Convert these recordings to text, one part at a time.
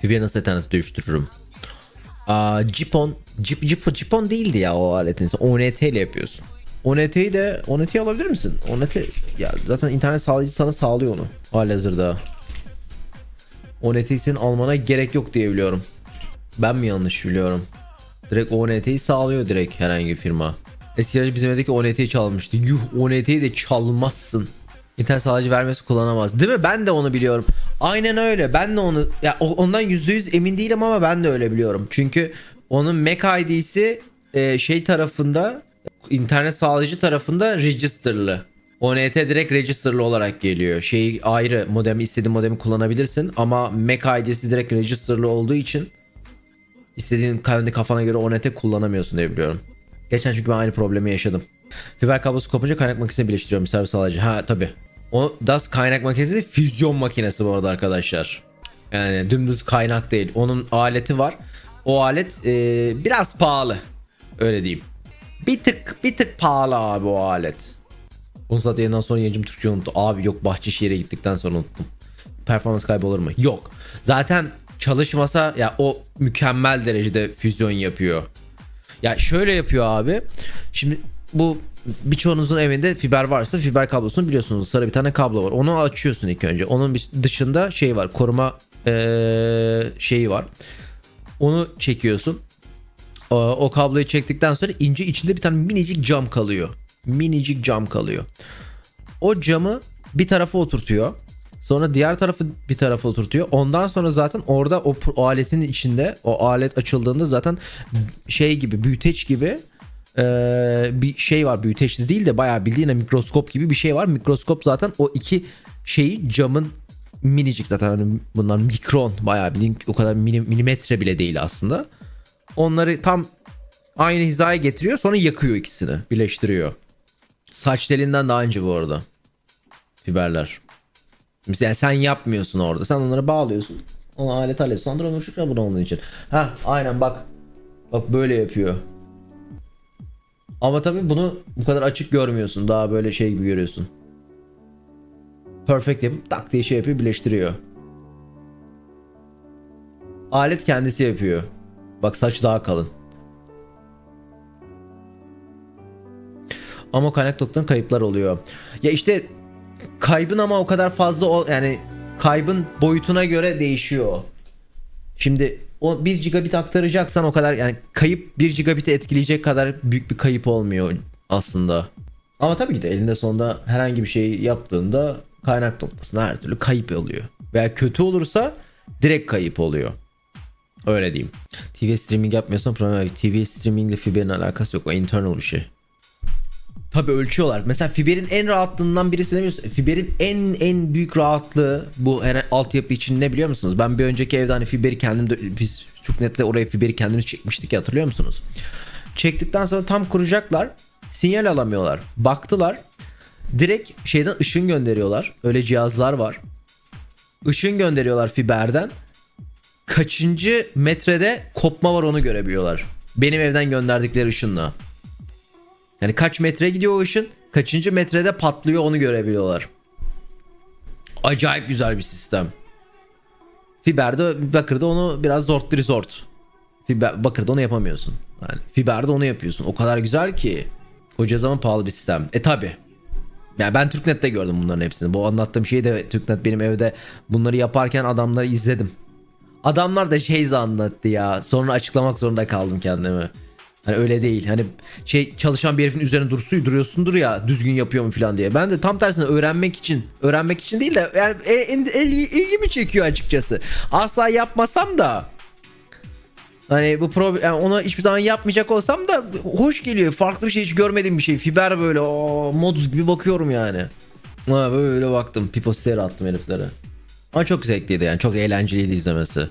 Fiber'i nasıl internete dönüştürürüm? Aa, Jipon, Jip, Jip, Jipon değildi ya o aletin. ONT ile yapıyorsun. ONT'yi de ONT'yi alabilir misin? ONT ya zaten internet sağlayıcı sana sağlıyor onu halihazırda. ONT'yi senin almana gerek yok diye biliyorum. Ben mi yanlış biliyorum? Direkt ONT'yi sağlıyor direkt herhangi bir firma. Eskiden bizim evdeki ONT'yi çalmıştı. Yuh ONT'yi de çalmazsın. İnternet sağlayıcı vermesi kullanamaz. Değil mi? Ben de onu biliyorum. Aynen öyle. Ben de onu ya ondan %100 emin değilim ama ben de öyle biliyorum. Çünkü onun MAC ID'si e, şey tarafında internet sağlayıcı tarafında registerlı. ONT direkt registerlı olarak geliyor. Şey ayrı modemi istediğin modemi kullanabilirsin ama MAC ID'si direkt registerlı olduğu için istediğin kendi kafana göre ONT kullanamıyorsun diye biliyorum. Geçen çünkü ben aynı problemi yaşadım. Fiber kablosu kopunca kaynak makinesine birleştiriyorum servis sağlayıcı. Ha tabi. O DAS kaynak makinesi füzyon makinesi bu arada arkadaşlar. Yani dümdüz kaynak değil. Onun aleti var. O alet e, biraz pahalı. Öyle diyeyim. Bir tık bir tık pahalı abi o alet. Onu zaten yayından sonra yayıncım Türkçe unuttu. Abi yok Bahçeşehir'e gittikten sonra unuttum. Performans kaybı olur mu? Yok. Zaten çalışmasa ya o mükemmel derecede füzyon yapıyor. Ya şöyle yapıyor abi. Şimdi bu birçoğunuzun evinde fiber varsa fiber kablosunu biliyorsunuz. Sarı bir tane kablo var. Onu açıyorsun ilk önce. Onun dışında şey var. Koruma eee, şeyi var. Onu çekiyorsun. O, o kabloyu çektikten sonra ince içinde bir tane minicik cam kalıyor. Minicik cam kalıyor. O camı bir tarafa oturtuyor. Sonra diğer tarafı bir tarafa oturtuyor. Ondan sonra zaten orada o, o aletin içinde o alet açıldığında zaten şey gibi büyüteç gibi eee, bir şey var. Büyüteç de değil de bayağı bildiğin mikroskop gibi bir şey var. Mikroskop zaten o iki şeyi camın minicik zaten hani bunlar mikron bayağı bildiğin o kadar mini- milimetre bile değil aslında. Onları tam aynı hizaya getiriyor sonra yakıyor ikisini birleştiriyor. Saç telinden daha önce bu arada. Fiberler. Mesela sen yapmıyorsun orada. Sen onları bağlıyorsun. Ona alet alet. Sonra onu şükran bunu onun için. Ha aynen bak. Bak böyle yapıyor. Ama tabii bunu bu kadar açık görmüyorsun. Daha böyle şey gibi görüyorsun. Perfect yapıp tak diye şey yapıyor birleştiriyor. Alet kendisi yapıyor. Bak saç daha kalın. Ama kaynak noktadan kayıplar oluyor. Ya işte kaybın ama o kadar fazla yani kaybın boyutuna göre değişiyor. Şimdi o 1 gigabit aktaracaksan o kadar yani kayıp 1 gigabit'i etkileyecek kadar büyük bir kayıp olmuyor aslında. Ama tabii ki de elinde sonunda herhangi bir şey yaptığında kaynak noktasında her türlü kayıp oluyor. Veya kötü olursa direkt kayıp oluyor. Öyle diyeyim. TV streaming yapmıyorsan problem. TV streaming ile fiberin alakası yok. O internal bir şey. Tabii ölçüyorlar. Mesela fiberin en rahatlığından birisi ne biliyorsun? Fiberin en en büyük rahatlığı bu her altyapı için ne biliyor musunuz? Ben bir önceki evde hani fiberi kendim biz Türknet'le oraya fiberi kendimiz çekmiştik ya hatırlıyor musunuz? Çektikten sonra tam kuracaklar. Sinyal alamıyorlar. Baktılar. Direkt şeyden ışın gönderiyorlar. Öyle cihazlar var. Işın gönderiyorlar fiberden. Kaçıncı metrede kopma var onu görebiliyorlar. Benim evden gönderdikleri ışınla. Yani kaç metre gidiyor o ışın? Kaçıncı metrede patlıyor onu görebiliyorlar. Acayip güzel bir sistem. Fiber'de Bakır'da onu biraz zort zort. Fiber, Bakır'da onu yapamıyorsun. Yani Fiber'de onu yapıyorsun. O kadar güzel ki. Koca zaman pahalı bir sistem. E tabi. Yani ben Türknet'te gördüm bunların hepsini. Bu anlattığım şeyi de Türknet benim evde bunları yaparken adamları izledim. Adamlar da şey anlattı ya. Sonra açıklamak zorunda kaldım kendimi. Hani öyle değil. Hani şey çalışan bir herifin üzerine dursuyu duruyorsundur ya düzgün yapıyor mu falan diye. Ben de tam tersine öğrenmek için, öğrenmek için değil de yani e- en- el- ilgimi çekiyor açıkçası. Asla yapmasam da Hani bu problem yani ona hiçbir zaman yapmayacak olsam da hoş geliyor. Farklı bir şey hiç görmediğim bir şey. Fiber böyle o moduz gibi bakıyorum yani. Ha böyle baktım. Pipositeri attım heriflere. Ama çok zevkliydi yani. Çok eğlenceliydi izlemesi.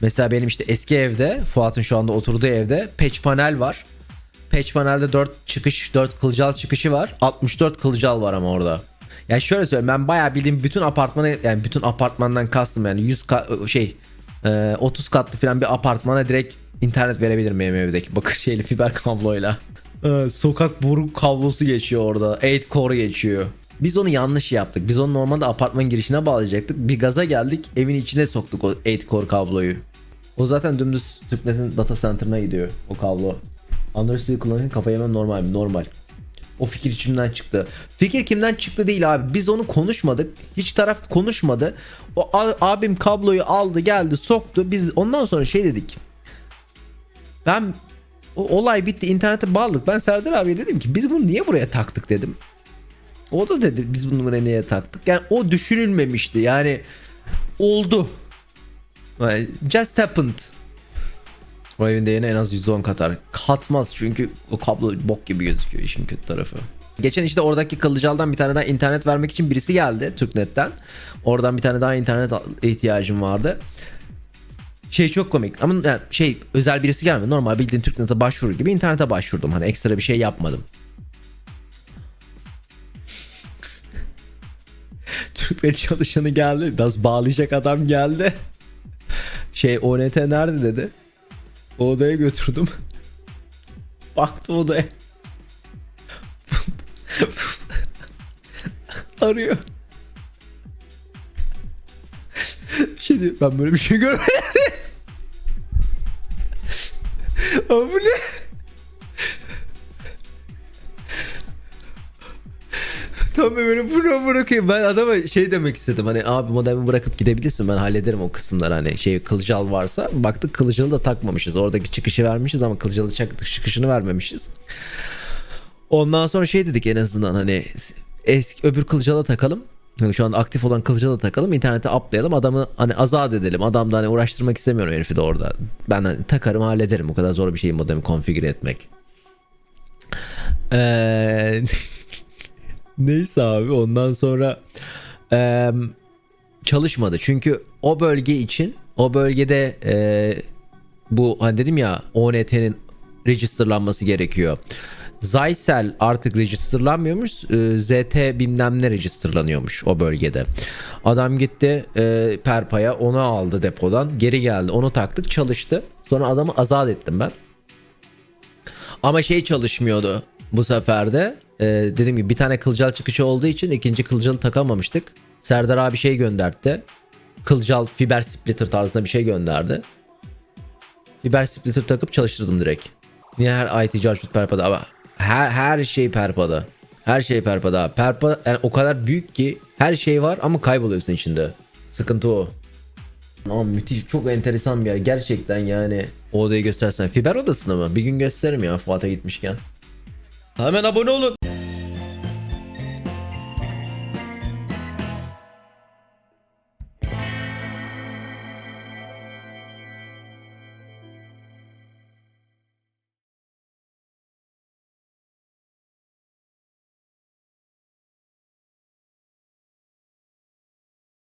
Mesela benim işte eski evde Fuat'ın şu anda oturduğu evde patch panel var. Patch panelde 4 çıkış 4 kılcal çıkışı var. 64 kılcal var ama orada. Yani şöyle söyleyeyim ben bayağı bildiğim bütün apartmanı yani bütün apartmandan kastım yani 100 ka- şey e, 30 katlı falan bir apartmana direkt internet verebilirim benim evdeki bakır şeyli fiber kabloyla. E, sokak boru kablosu geçiyor orada. 8 core geçiyor. Biz onu yanlış yaptık. Biz onu normalde apartman girişine bağlayacaktık. Bir gaza geldik. Evin içine soktuk o 8 core kabloyu. O zaten dümdüz Türknet'in data center'ına gidiyor o kablo. Android kullanırken kafa yemem normal mi? Normal. O fikir içimden çıktı. Fikir kimden çıktı değil abi. Biz onu konuşmadık. Hiç taraf konuşmadı. O abim kabloyu aldı geldi soktu. Biz ondan sonra şey dedik. Ben o olay bitti internete bağladık. Ben Serdar abiye dedim ki biz bunu niye buraya taktık dedim. O da dedi biz bunu buraya niye taktık. Yani o düşünülmemişti. Yani oldu. Just happened. O evin değerini en az %10 katar. Katmaz çünkü o kablo bok gibi gözüküyor işin kötü tarafı. Geçen işte oradaki Kılıcal'dan bir tane daha internet vermek için birisi geldi Türknet'ten. Oradan bir tane daha internet ihtiyacım vardı. Şey çok komik ama yani şey özel birisi gelmedi. Normal bildiğin Türknet'e başvurur gibi internete başvurdum. Hani ekstra bir şey yapmadım. Türknet çalışanı geldi. Nasıl bağlayacak adam geldi. Şey ONT nerede dedi. O odaya götürdüm. Baktı odaya. Arıyor. Şey diyor ben böyle bir şey görmedim. Bu ne? Tam böyle bunu bırakayım. Ben adama şey demek istedim. Hani abi modemi bırakıp gidebilirsin. Ben hallederim o kısımlar. Hani şey kılıcal varsa. Baktık kılıcalı da takmamışız. Oradaki çıkışı vermişiz ama kılıcalı çıkışını vermemişiz. Ondan sonra şey dedik en azından hani eski öbür kılıcala takalım. Yani şu an aktif olan kılıcala takalım. internete uplayalım. Adamı hani azat edelim. Adam da hani uğraştırmak istemiyorum herifi de orada. Ben hani takarım hallederim. O kadar zor bir şey modemi konfigüre etmek. Eee Neyse abi ondan sonra eee, çalışmadı. Çünkü o bölge için o bölgede eee, bu hani dedim ya ONT'nin registerlanması gerekiyor. Zycel artık registerlanmıyormuş. eee, ZT bilmem ne registerlanıyormuş o bölgede. Adam gitti eee, Perpa'ya onu aldı depodan. Geri geldi. Onu taktık çalıştı. Sonra adamı azat ettim ben. Ama şey çalışmıyordu bu sefer de. Ee, dediğim gibi bir tane kılcal çıkışı olduğu için ikinci kılcalı takamamıştık. Serdar abi şey gönderdi. Kılcal fiber splitter tarzında bir şey gönderdi. Fiber splitter takıp çalıştırdım direkt. Niye her IT Jarchut Perpa'da ama her, her şey Perpa'da. Her şey Perpa'da. Perpa yani o kadar büyük ki her şey var ama kayboluyorsun içinde. Sıkıntı o. Ama müthiş çok enteresan bir yer gerçekten yani o odayı göstersen fiber odasını mı bir gün gösteririm ya Fuat'a gitmişken Hemen abone olun